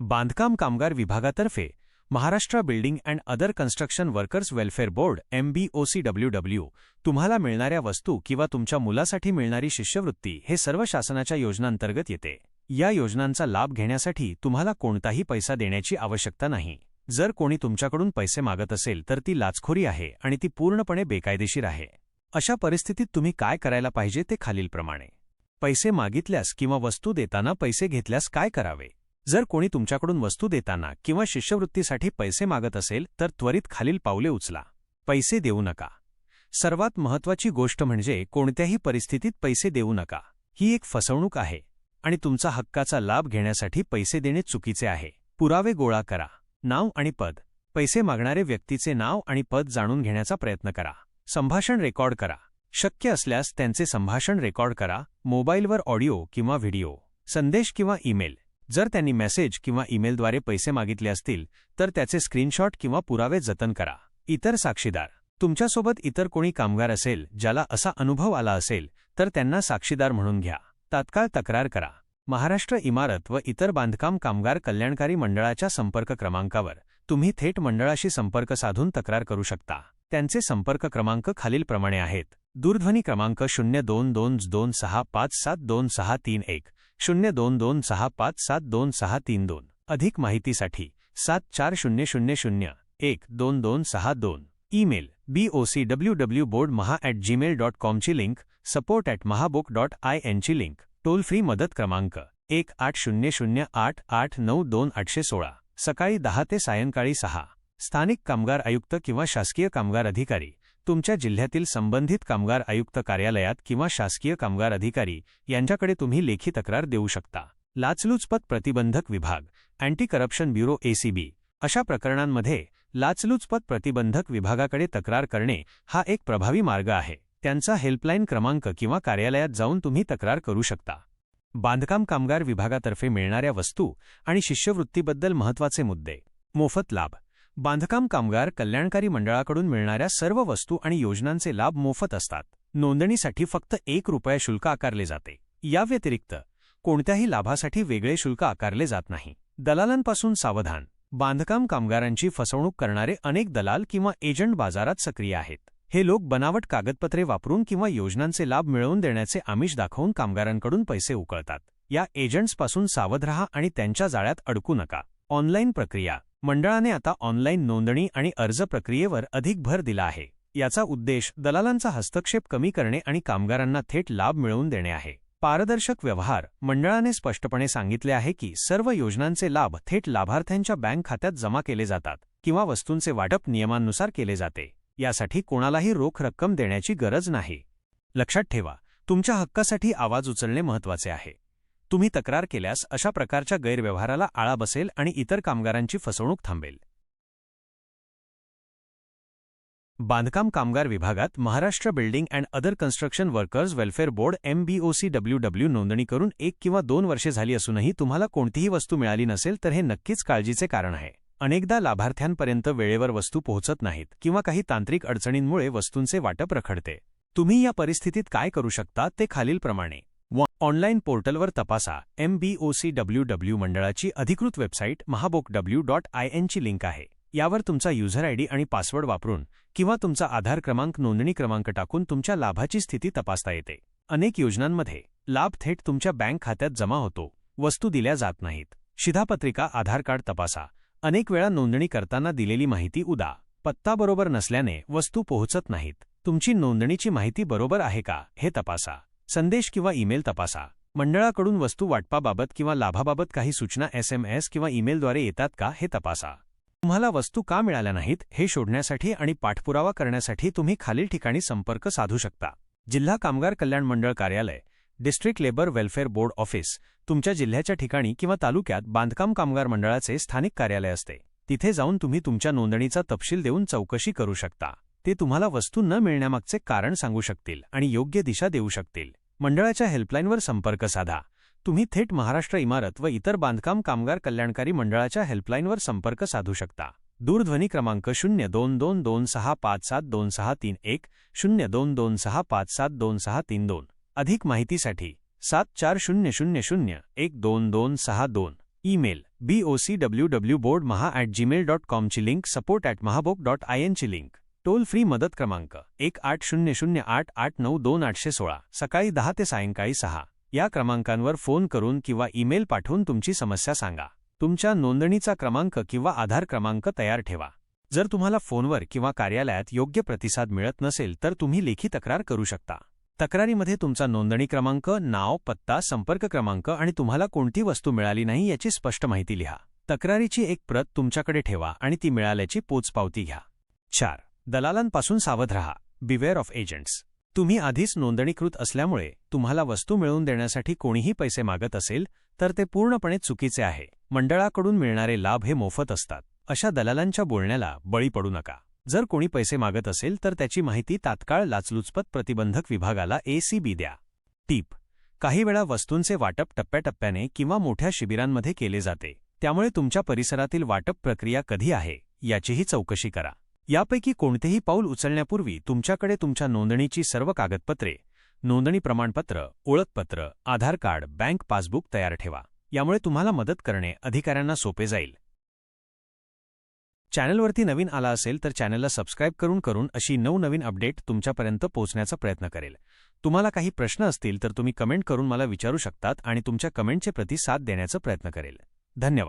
बांधकाम कामगार विभागातर्फे Maharashtra building and other construction workers welfare board MBOCWW तुम्हाला मिळणाऱ्या वस्तू किंवा तुमच्या मुलासाठी मिळणारी शिष्यवृत्ती हे सर्व शासनाच्या योजनांतर्गत येते. या योजनांचा लाभ घेण्यासाठी तुम्हाला कोणताही पैसा देण्याची आवश्यकता नाही. जर कोणी तुमच्याकडून पैसे मागत असेल तर ती लाचखोरी आहे आणि ती पूर्णपणे बेकायदेशीर आहे. अशा परिस्थितीत तुम्ही काय करायला पाहिजे ते खालीलप्रमाणे. पैसे मागितल्यास किंवा वस्तू देताना पैसे घेतल्यास काय करावे? जर कोणी तुमच्याकडून वस्तू देताना किंवा शिष्यवृत्तीसाठी पैसे मागत असेल तर त्वरित खालील पावले उचला. पैसे देऊ नका. सर्वात महत्वाची गोष्ट म्हणजे कोणत्याही परिस्थितीत पैसे देऊ नका. ही एक फसवणूक आहे. आणि तुमचा हक्काचा लाभ घेण्यासाठी पैसे देणे चुकीचे आहे. पुरावे गोळा करा. नाव आणि पद. पैसे मागणारे व्यक्तीचे नाव आणि पद जाणून घेण्याचा प्रयत्न करा. संभाषण रेकॉर्ड करा. शक्य असल्यास त्यांचे संभाषण रेकॉर्ड करा. मोबाईलवर ऑडिओ किंवा व्हिडिओ. संदेश किंवा ईमेल. जर त्यांनी मेसेज किंवा ईमेलद्वारे पैसे मागितले असतील तर त्याचे स्क्रीनशॉट किंवा पुरावे जतन करा. इतर साक्षीदार. तुमच्यासोबत इतर कोणी कामगार असेल ज्याला असा अनुभव आला असेल तर त्यांना साक्षीदार म्हणून घ्या. तात्काळ तक्रार करा. महाराष्ट्र इमारत व इतर बांधकाम कामगार कल्याणकारी मंडळाच्या संपर्क क्रमांकावर. तुम्ही थेट मंडळाशी संपर्क साधून तक्रार करू शकता. त्यांचे संपर्क क्रमांक खालीलप्रमाणे आहेत. दूरध्वनी क्रमांक शून्य दोन दोन दोन सहा पाच सात दोन सहा तीन एक. शून्य दोन दोन सहा पाच सात दोन सहा तीन दोन. अधिक माहितीसाठी सात चार शून्य शून्य शून्य एक दोन दोन सहा दोन. Email BOC W W board Maha at Gmail dot कॉमची लिंक सपोर्ट ॲट महाबुक डॉट आय एनची लिंक. टोल फ्री मदत क्रमांक एक आठ शून्य शून्य आठ आठ नऊ दोन आठशे सोळा. सकाळी दहा ते सायंकाळी सहा. स्थानिक कामगार आयुक्त किंवा शासकीय कामगार अधिकारी. तुमच्या जिल्ह्यातील संबंधित कामगार आयुक्त कार्यालयात किंवा शासकीय कामगार अधिकारी यांच्याकडे तुम्ही लेखी तक्रार देऊ शकता. लाचलुचपत प्रतिबंधक विभाग अँटी करप्शन ब्युरो एसीबी अशा प्रकरणांमध्ये लाचलुचपत प्रतिबंधक विभागाकडे तक्रार करणे हा एक प्रभावी मार्ग आहे. त्यांचा हेल्पलाईन क्रमांक किंवा कार्यालयात जाऊन तुम्ही तक्रार करू शकता. बांधकाम कामगार विभागातर्फे मिळणाऱ्या वस्तू आणि शिष्यवृत्तीबद्दल महत्त्वाचे मुद्दे. मोफत लाभ. बांधकाम कामगार कल्याणकारी मंडळाकडून मिळणाऱ्या सर्व वस्तू आणि योजनांचे लाभ मोफत असतात. नोंदणीसाठी फक्त एक रुपया शुल्क आकारले जाते. या व्यतिरिक्त कोणत्याही लाभासाठी वेगळे शुल्क आकारले जात नाही. दलालांपासून सावधान. बांधकाम कामगारांची फसवणूक करणारे अनेक दलाल किंवा एजंट बाजारात सक्रिय आहेत. हे लोक बनावट कागदपत्रे वापरून किंवा योजनांचे लाभ मिळवून देण्याचे आमिष दाखवून कामगारांकडून पैसे उकळतात. या एजंट्सपासून सावध रहा आणि त्यांच्या जाळ्यात अडकू नका. ऑनलाईन प्रक्रिया मंडळाने आता ऑनलाईन नोंदणी आणि अर्ज प्रक्रियेवर अधिक भर दिला आहे. याचा उद्देश दलालांचा हस्तक्षेप कमी करणे आणि कामगारांना थेट लाभ मिळवून देणे आहे. पारदर्शक व्यवहार मंडळाने स्पष्टपणे सांगितले आहे की सर्व योजनांचे लाभ थेट लाभार्थ्यांच्या बँक खात्यात जमा केले जातात किंवा वस्तूंचे वाटप नियमांनुसार केले जाते. यासाठी कोणालाही रोख रक्कम देण्याची गरज नाही. लक्षात ठेवा तुमच्या हक्कासाठी आवाज उचलणे महत्त्वाचे आहे. तुम्ही तक्रार केल्यास अशा प्रकारच्या गैरव्यवहाराला आळा बसेल आणि इतर कामगारांची फसवणूक थांबेल. बांधकाम कामगार विभागात Maharashtra building and other construction workers welfare board MBOC W नोंदणी करून एक किंवा दोन वर्षे झाली असूनही तुम्हाला कोणतीही वस्तू मिळाली नसेल तर हे नक्कीच काळजीचे कारण आहे. अनेकदा लाभार्थ्यांपर्यंत वेळेवर वस्तू पोहोचत नाहीत किंवा काही तांत्रिक अडचणींमुळे वस्तूंचे वाटप रखडते. तुम्ही या परिस्थितीत काय करू शकता ते खालीलप्रमाणे. ऑनलाईन पोर्टलवर तपासा. एमबीओसी डब्ल्यू डब्ल्यू मंडळाची अधिकृत वेबसाईट महाबोक डब्ल्यू डॉट आय एनची लिंक आहे. यावर तुमचा युझर आयडी आणि पासवर्ड वापरून किंवा तुमचा आधार क्रमांक नोंदणी क्रमांक टाकून तुमच्या लाभाची स्थिती तपासता येते. अनेक योजनांमध्ये लाभ थेट तुमच्या बँक खात्यात जमा होतो. वस्तू दिल्या जात नाहीत. शिधापत्रिका आधार कार्ड तपासा. अनेक वेळा नोंदणी करताना दिलेली माहिती उदा. पत्ता बरोबर नसल्याने वस्तू पोहोचत नाहीत. तुमची नोंदणीची माहिती बरोबर आहे का हे तपासा. संदेश किंवा ईमेल तपासा. मंडळाकडून वस्तू वाटपाबाबत किंवा लाभाबाबत काही सूचना एसएमएस किंवा ईमेलद्वारे येतात का हे तपासा. तुम्हाला वस्तू का मिळाल्या नाहीत हे शोधण्यासाठी आणि पाठपुरावा करण्यासाठी तुम्ही खालील ठिकाणी संपर्क साधू शकता. जिल्हा कामगार कल्याण मंडळ कार्यालय district labour welfare board office तुमच्या जिल्ह्याच्या ठिकाणी किंवा तालुक्यात बांधकाम कामगार मंडळाचे स्थानिक कार्यालय असते. तिथे जाऊन तुम्ही तुमच्या नोंदणीचा तपशील देऊन चौकशी करू शकता. ते तुम्हाला वस्तू न मिळण्यामागचे कारण सांगू शकतील आणि योग्य दिशा देऊ शकतील. मंडळाच्या हेल्पलाईनवर संपर्क साधा. तुम्ही थेट महाराष्ट्र इमारत व इतर बांधकाम कामगार कल्याणकारी मंडळाच्या हेल्पलाईनवर संपर्क साधू शकता. दूरध्वनी क्रमांक शून्य दोन दोन दोन सहा पाच सात दोन सहा तीन एक शून्य दोन दोन सहा पाच सात दोन सहा तीन दोन. अधिक माहितीसाठी सात चार शून्य शून्य शून्य एक दोन दोन सहा दोन. Email B O C W W board Maha at Gmail dot कॉमची लिंक सपोर्ट ॲट महाबोक डॉट आय एनची लिंक टोल फ्री मदत क्रमांक एक आठ शून्य शून्य आठ आठ नऊ दोन आठशे सोळा सकाळी दहा ते सायंकाळी सहा. या क्रमांकांवर फोन करून किंवा ईमेल पाठवून तुमची समस्या सांगा. तुमच्या नोंदणीचा क्रमांक किंवा आधार क्रमांक तयार ठेवा. जर तुम्हाला फोनवर किंवा कार्यालयात योग्य प्रतिसाद मिळत नसेल तर तुम्ही लेखी तक्रार करू शकता. तक्रारीमध्ये तुमचा नोंदणी क्रमांक नाव पत्ता संपर्क क्रमांक आणि तुम्हाला कोणती वस्तू मिळाली नाही याची स्पष्ट माहिती लिहा. तक्रारीची एक प्रत तुमच्याकडे ठेवा आणि ती मिळाल्याची पोचपावती घ्या. चार. दलालांपासून सावध रहा. बिवेअर ऑफ एजंट्स तुम्ही आधीच नोंदणीकृत असल्यामुळे तुम्हाला वस्तू मिळवून देण्यासाठी कोणीही पैसे मागत असेल तर ते पूर्णपणे चुकीचे आहे. मंडळाकडून मिळणारे लाभ हे मोफत असतात. अशा दलालांच्या बोलण्याला बळी पडू नका. जर कोणी पैसे मागत असेल तर त्याची माहिती तात्काळ लाचलुचपत प्रतिबंधक विभागाला एसीबी द्या. टीप काही वेळा वस्तूंचे वाटप टप्प्याटप्प्याने किंवा मोठ्या शिबिरांमध्ये केले जाते. त्यामुळे तुमच्या परिसरातील वाटप प्रक्रिया कधी आहे याचीही चौकशी करा. यापैकी कोणतेही पाऊल उचलण्यापूर्वी तुमच्याकडे तुमच्या नोंदणीची सर्व कागदपत्रे नोंदणी प्रमाणपत्र ओळखपत्र आधार कार्ड बँक पासबुक तयार ठेवा. यामुळे तुम्हाला मदत करणे अधिकाऱ्यांना सोपे जाईल. चॅनलवरती नवीन आला असेल तर चॅनलला सबस्क्राईब करून करून अशी नवनवीन अपडेट तुमच्यापर्यंत पोहोचण्याचा प्रयत्न करेल. तुम्हाला काही प्रश्न असतील तर तुम्ही कमेंट करून मला विचारू शकतात आणि तुमच्या कमेंटचे प्रतिसाद देण्याचा प्रयत्न करेल. धन्यवाद.